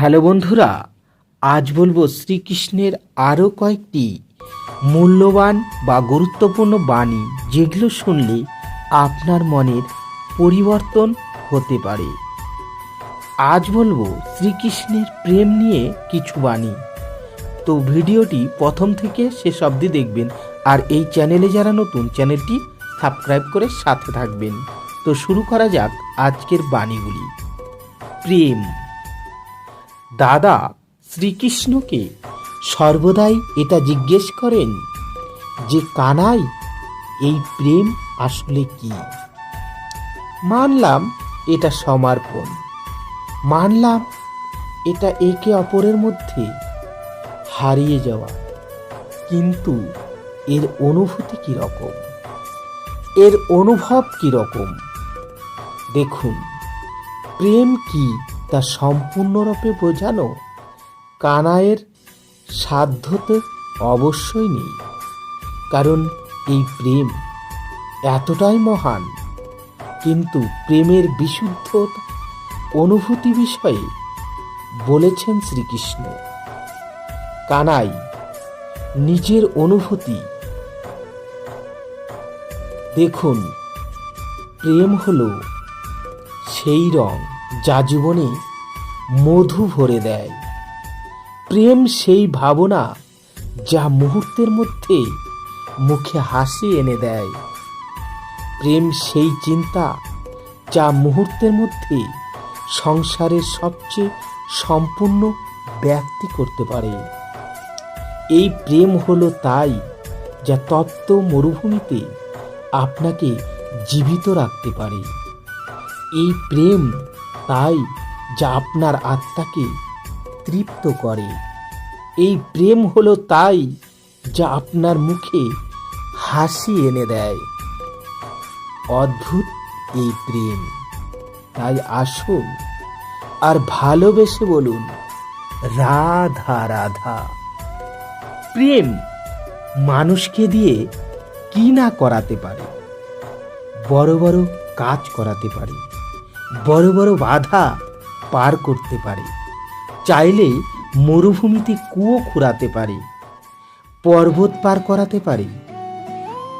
Hello বন্ধুরা, আজ বলব শ্রীকৃষ্ণের আরও কয়েকটি মূল্যবান বা গুরুত্বপূর্ণ বাণী, যেগুলো শুনলে আপনার মনের পরিবর্তন হতে পারে। আজ বলব শ্রীকৃষ্ণের প্রেম নিয়ে কিছু বাণী। তো ভিডিওটি প্রথম থেকে শেষ অবধি দেখবেন, আর এই চ্যানেলে যারা নতুন, চ্যানেলটি সাবস্ক্রাইব করে সাথে থাকবেন। তো শুরু করা যাক আজকের বাণীগুলি। প্রেম। দাদা শ্রীকৃষ্ণকে সর্বদাই এটা জিজ্ঞেস করেন যে, কানাই, এই প্রেম আসলে কি? মানলাম এটা সমর্পণ। মানলাম এটা একে অপরের মধ্যে হারিয়ে যাওয়া। কিন্তু এর অনুভূতি কি রকম এর অনুভব কি রকম দেখুন, প্রেম কি তা সম্পূর্ণরূপে বোঝানো কানায়ের সাধ্যতে অবশ্যই নেই। কারণ এই প্রেম এতটাই মহান, কিন্তু প্রেমের বিশুদ্ধ অনুভূতি বিষয়ে বলেছেন শ্রীকৃষ্ণ। কানাই নিজের অনুভূতি। দেখুন, প্রেম হলো সেই রং। যা জীবনে মধু ভরে দেয়। প্রেম সেই ভাবনা যা মুহূর্তের মধ্যে মুখে হাসি এনে দেয়। প্রেম সেই চিন্তা যা মুহূর্তের মধ্যে সংসারের সবচেয়ে সম্পূর্ণ ব্যক্তি করতে পারে। এই প্রেম হলো তাই যা তপ্ত মরুভূমিতে আপনাকে জীবিত রাখতে পারে। এই প্রেম তাই যা আপনার আত্মাকে তৃপ্ত করে। এই প্রেম হলো তাই যা আপনার মুখে হাসি এনে দেয়। অদ্ভুত এই প্রেম। তাই আসুন আর ভালোবেসে বলুন, রাধা রাধা। প্রেম মানুষকে দিয়ে কি না করাতে পারে? বড় বড় কাজ করাতে পারে। বড় বড় বাধা পার করতে পারে। চাইলে মরুভূমিতে কুয়ো খুঁড়াতে পারে, পর্বত পার করাতে পারে,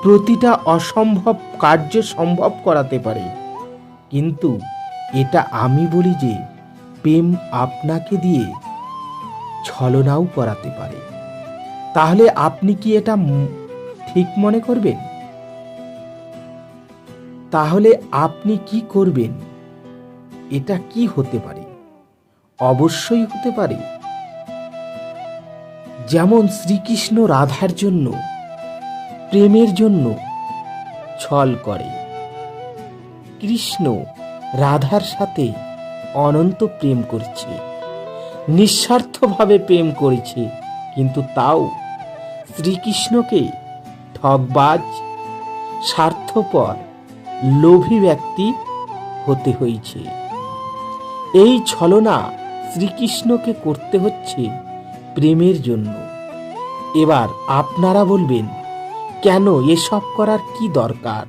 প্রতিটা অসম্ভব কার্য সম্ভব করাতে পারে। কিন্তু এটা আমি বলি যে, প্রেম আপনাকে দিয়ে ছলনাও করাতে পারে। তাহলে আপনি কি এটা ঠিক মনে করবেন? তাহলে আপনি কি করবেন? এটা কি হতে পারে? অবশ্যই হতে পারে। যেমন শ্রীকৃষ্ণ রাধার জন্য, প্রেমের জন্য ছল করে। কৃষ্ণ রাধার সাথে অনন্ত প্রেম করছে, নিঃস্বার্থভাবে প্রেম করেছে, কিন্তু তাও শ্রীকৃষ্ণকে ঠকবাজ স্বার্থপর, লোভী ব্যক্তি হতে হয়েছে। এই ছলনা শ্রীকৃষ্ণকে করতে হচ্ছে প্রেমের জন্য। এবার আপনারা বলবেন, কেন এসব করার কি দরকার?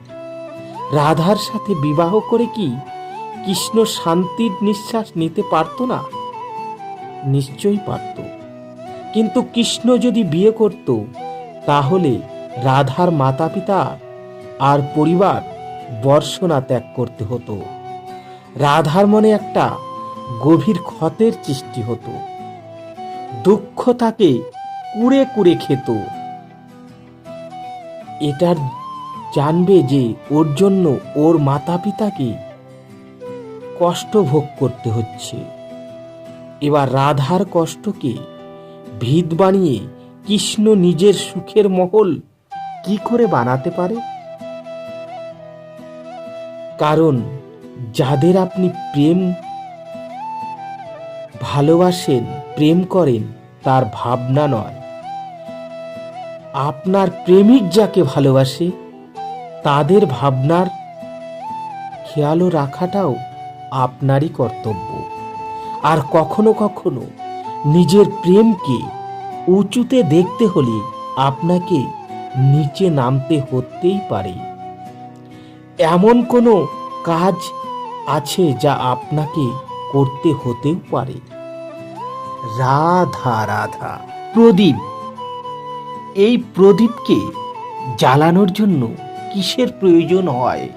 রাধার সাথে বিবাহ করে কি কৃষ্ণ শান্তির নিঃশ্বাস নিতে পারতো না? নিশ্চয়ই পারত। কিন্তু কৃষ্ণ যদি বিয়ে করত, তাহলে রাধার মাতা পিতা আর পরিবার বর্ষণা ত্যাগ করতে হতো। রাধার মনে একটা গভীর ক্ষতের সৃষ্টি হতো। দুঃখ তাকে কুড়ে কুড়ে খেত। এটার জানবে যে ওর জন্য ওর মাতা পিতাকে কষ্ট ভোগ করতে হচ্ছে। এবার রাধার কষ্টকে ভিত বানিয়ে কৃষ্ণ নিজের সুখের মহল কি করে বানাতে পারে? কারণ যাদের আপনি প্রেম ভালোবাসেন, প্রেম করেন, তার ভাবনা নয়। আপনার প্রেমিক যাকে ভালোবাসে, তাদের ভাবনার খেয়ালও রাখাটাও আপনারই কর্তব্য। আর কখনো কখনো নিজের প্রেমকে উঁচুতে দেখতে হলে আপনাকে নিচে নামতে হতেই পারে। এমন কোনো কাজ আছে যা আপনাকে করতে হতেও পারে। রাধা রাধা। প্রদীপ। এই প্রদীপকে জ্বালানোর জন্য কিসের প্রয়োজন হয়?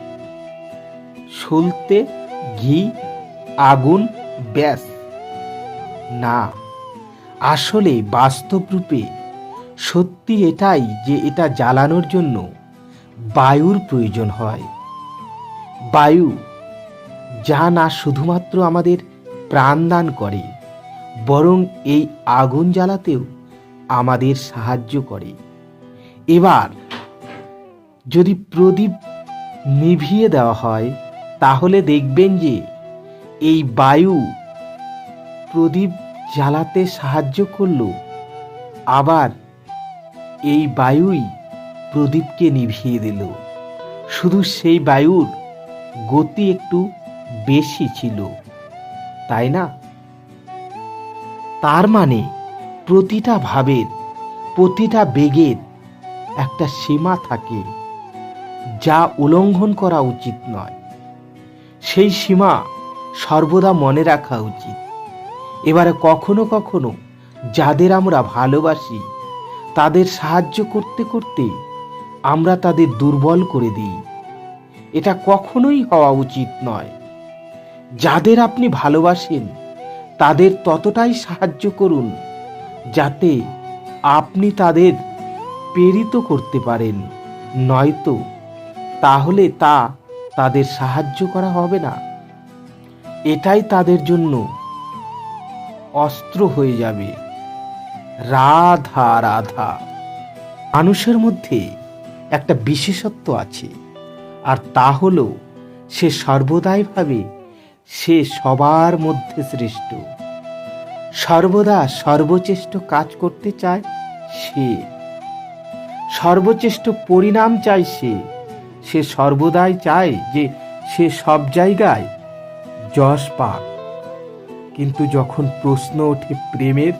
সলতে ঘি, আগুন, ব্যাস। না, আসলে বাস্তব রূপে সত্যি এটাই যে এটা জ্বালানোর জন্য বায়ুর প্রয়োজন হয়। বায়ু যা না শুধুমাত্র আমাদের প্রাণদান করে। বরং এই আগুন জ্বালাতেও আমাদের সাহায্য করে। এবার, যদি প্রদীপ নিভিয়ে দেওয়া হয়, তাহলে দেখবেন যে এই বায়ু প্রদীপ জ্বালাতে সাহায্য করল, আবার এই বায়ুই প্রদীপকে নিভিয়ে দিল। শুধু সেই বায়ুর গতি একটু বেশি ছিল, তাই না? তার মানে প্রতিটা ভাবের, প্রতিটা বেগের একটা সীমা থাকে যা উল্লঙ্ঘন করা উচিত নয়। সেই সীমা সর্বদা মনে রাখা উচিত। এবারে কখনো কখনো যাদের আমরা ভালোবাসি, তাদের সাহায্য করতে করতে আমরা তাদের দুর্বল করে দিই। এটা কখনোই হওয়া উচিত নয়। যাদের আপনি ভালোবাসেন তাদের ততটাই সাহায্য করুন যাতে আপনি তাদের প্রেরিত করতে পারেন। নয়তো তাহলে তা তাদের সাহায্য করা হবে না। এটাই তাদের জন্য অস্ত্র হয়ে যাবে। রাধা রাধা। মানুষের মধ্যে একটা বিশেষত্ব আছে, আর তা হলো সে সর্বদাই ভাবে সে সবার মধ্যে শ্রেষ্ঠ সর্বদা সর্বচেষ্ট কাজ করতে চায় সে। সর্বচেষ্ট পরিণাম চায় সে। সে সর্বদাই চায় যে সে সব জায়গায় যশ পাক। কিন্তু যখন প্রশ্ন ওঠে প্রেমের,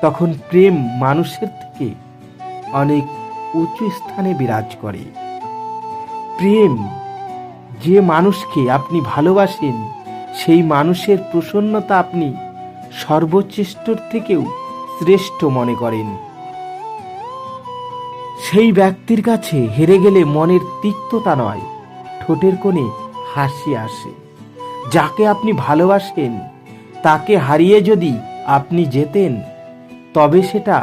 তখন প্রেম মানুষের থেকে অনেক উঁচু স্থানে বিরাজ করে। প্রেম যে মানুষকে আপনি ভালোবাসেন, সেই মানুষের প্রসন্নতা আপনি সর্বশ্রেষ্ঠর থেকেও শ্রেষ্ঠ মনে করেন। সেই ব্যক্তির কাছে হেরে গেলে মনের তিক্ততা নয়, ঠোঁটের কোণে হাসি আসে। যাকে আপনি ভালোবাসেন, তাকে হারিয়ে যদি আপনি যেতেন তবে সেটা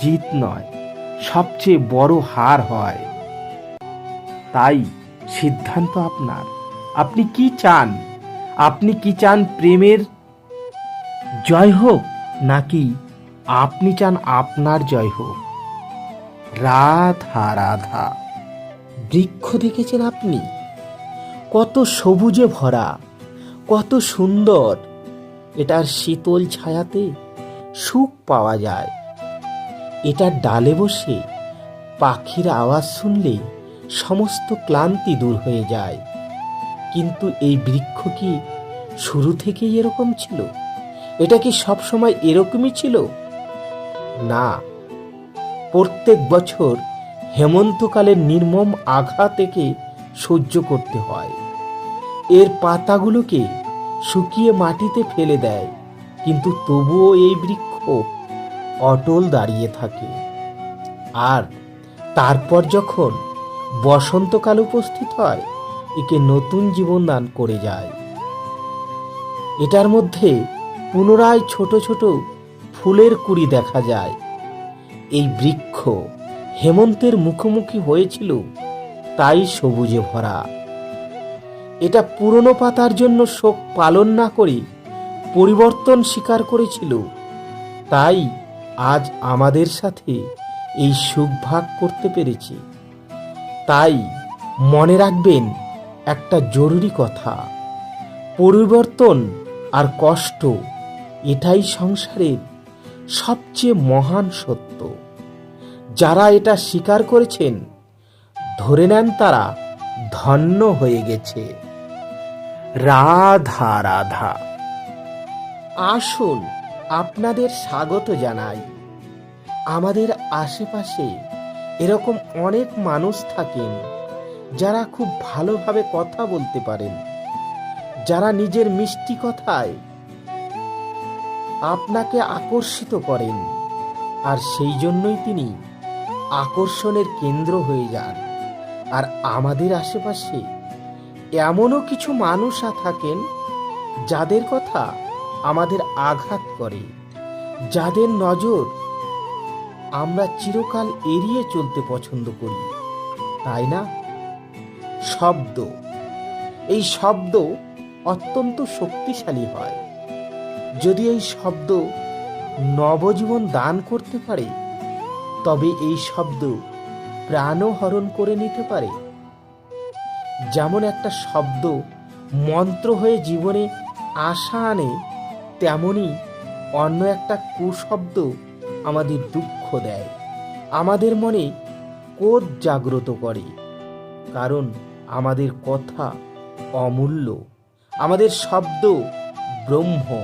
জিত নয়, সবচেয়ে বড় হার হয়। তাই সিদ্ধান্ত আপনার। আপনি কি চান? আপনি কি চান প্রেমের জয় হোক, নাকি আপনি চান আপনার জয় হোক? রাধা রাধা। বৃক্ষ দেখেছেন আপনি? কত সবুজে ভরা, কত সুন্দর। এটার শীতল ছায়াতে সুখ পাওয়া যায়। এটার ডালে বসে পাখির আওয়াজ শুনলে সমস্ত ক্লান্তি দূর হয়ে যায়। কিন্তু এই বৃক্ষ কি শুরু থেকেই এরকম ছিল? এটা কি সবসময় এরকমই ছিল? না। প্রত্যেক বছর হেমন্তকালের নির্মম আঘাত থেকে সহ্য করতে হয়। এর পাতাগুলোকে শুকিয়ে মাটিতে ফেলে দেয়। কিন্তু তবুও এই বৃক্ষ অটল দাঁড়িয়ে থাকে। আর তারপর যখন বসন্তকাল উপস্থিত হয়, একে নতুন জীবন দান করে যায়। এটার মধ্যে পুনরায় ছোট ছোট ফুলের কুড়ি দেখা যায়। এই বৃক্ষ হেমন্তের মুখোমুখি হয়েছিল, তাই সবুজে ভরা। এটা পুরনো পাতার জন্য শোক পালন না করে পরিবর্তন স্বীকার করেছিল। তাই আজ আমাদের সাথে এই সুখ ভাগ করতে পেরেছি। তাই মনে রাখবেন একটা জরুরি কথা। পরিবর্তন আর কষ্ট, এটাই সংসারের সবচেয়ে মহান সত্য। যারা এটা স্বীকার করেছেন, ধরে নেন তারা ধন্য হয়ে গেছে। রাধা রাধা। আসুন আপনাদের স্বাগত জানাই। আমাদের আশেপাশে এরকম অনেক মানুষ থাকেন যারা খুব ভালোভাবে কথা বলতে পারেন, যারা নিজের মিষ্টি কথায় আপনাকে আকর্ষিত করেন আর সেই জন্যই তিনি আকর্ষণের কেন্দ্র হয়ে যান। আর আমাদের আশেপাশে এমনও কিছু মানুষা থাকেন যাদের কথা আমাদের আঘাত করে, যাদের নজর আমরা চিরকাল এড়িয়ে চলতে পছন্দ করি। তাই না? শব্দ। এই শব্দ অত্যন্ত শক্তিশালী হয়। যদি এই শব্দ নবজীবন দান করতে পারে, তবে এই শব্দ প্রাণও হরণ করে নিতে পারে। যেমন একটা শব্দ মন্ত্র হয়ে জীবনে আশা আনে, তেমনি অন্য একটা কুশব্দ আমাদের দুঃখ দেয়। আমাদের মনে কোদ জাগ্রত করে। কারণ আমাদের কথা অমূল্য। আমাদের শব্দ ব্রহ্ম।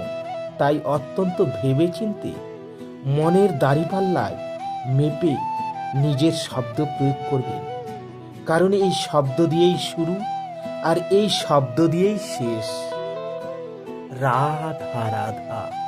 তাই অত্যন্ত ভেবেচিন্তে মনের দাড়িপাল্লায় মেপে নিজের শব্দ প্রয়োগ করবেন কারণ এই শব্দ দিয়েই শুরু আর এই শব্দ দিয়েই শেষ। রাধা রাধা।